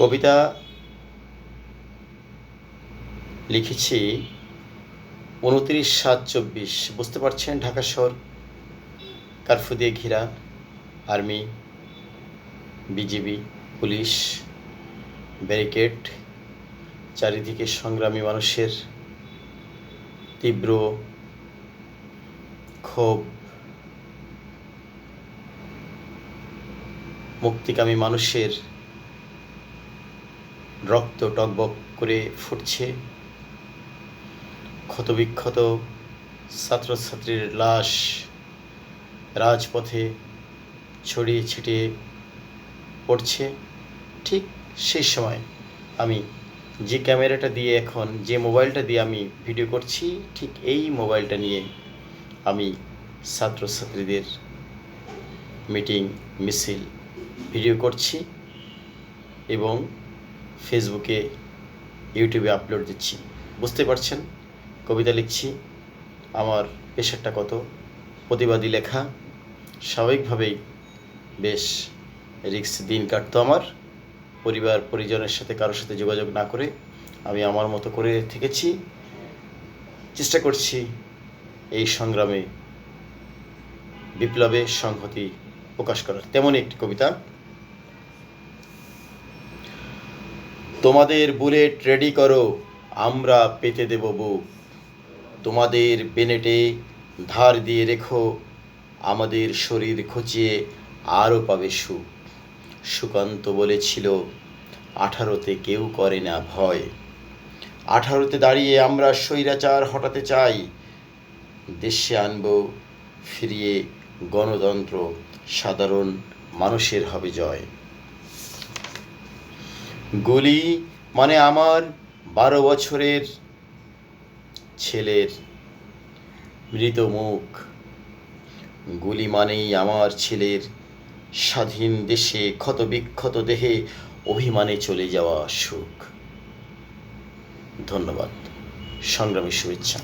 কবিতা লিখেছি উনত্রিশ সাত চব্বিশ। বুঝতে পারছেন? ঢাকা শহর, কারফু দিয়ে ঘেরা আর্মি, বিজিবি, পুলিশ, ব্যারিকেড, চারিদিকে সংগ্রামী মানুষের তীব্র ক্ষোভ, মুক্তিকামী মানুষের রক্ত টকবক করে ফুটছে। ক্ষতবিক্ষত ছাত্রছাত্রীর লাশ রাজপথে ছড়িয়ে ছিটিয়ে পড়ছে। ঠিক সেই সময় আমি যে ক্যামেরাটা দিয়ে এখন, যে মোবাইলটা দিয়ে আমি ভিডিও করছি, ঠিক এই মোবাইলটা নিয়ে আমি ছাত্রছাত্রীদের মিটিং, মিছিল, ভিডিও করছি এবং ফেসবুকে, ইউটিউবে আপলোড দিচ্ছি। বুঝতে পারছেন? কবিতা লিখছি। আমার পেশাটা কত? প্রতিবাদী লেখা। স্বাভাবিকভাবেই বেশ রিক্স দিন কাটতো আমার। পরিবার, পরিজনের সাথে, কারোর সাথে যোগাযোগ না করে আমি আমার মতো করে থেকেছি। চেষ্টা করছি এই সংগ্রামে বিপ্লবে সংহতি প্রকাশ করার। তেমনই একটি কবিতা। তোমাদের বুলেট রেডি করো, আমরা পেতে দেব বুক। তোমাদের বেনেটে ধার দিয়ে রেখো, আমাদের শরীর খচিয়ে আরও পাবে সুখ। সুকান্ত বলেছিল, আঠারোতে কেউ করে না ভয়। আঠারোতে দাঁড়িয়ে আমরা স্বৈরাচার হটাতে চাই। দেশে আনব, ফিরিয়ে গণতন্ত্র সাধারণ মানুষের হবে জয়। গুলি মানে আমার বারো বছরের ছেলের মৃত মুখ। গুলি মানেই আমার ছেলের স্বাধীন দেশে ক্ষত বিক্ষত দেহে অভিমানে চলে যাওয়া সুখ। ধন্যবাদ। সংগ্রামী শুভেচ্ছা।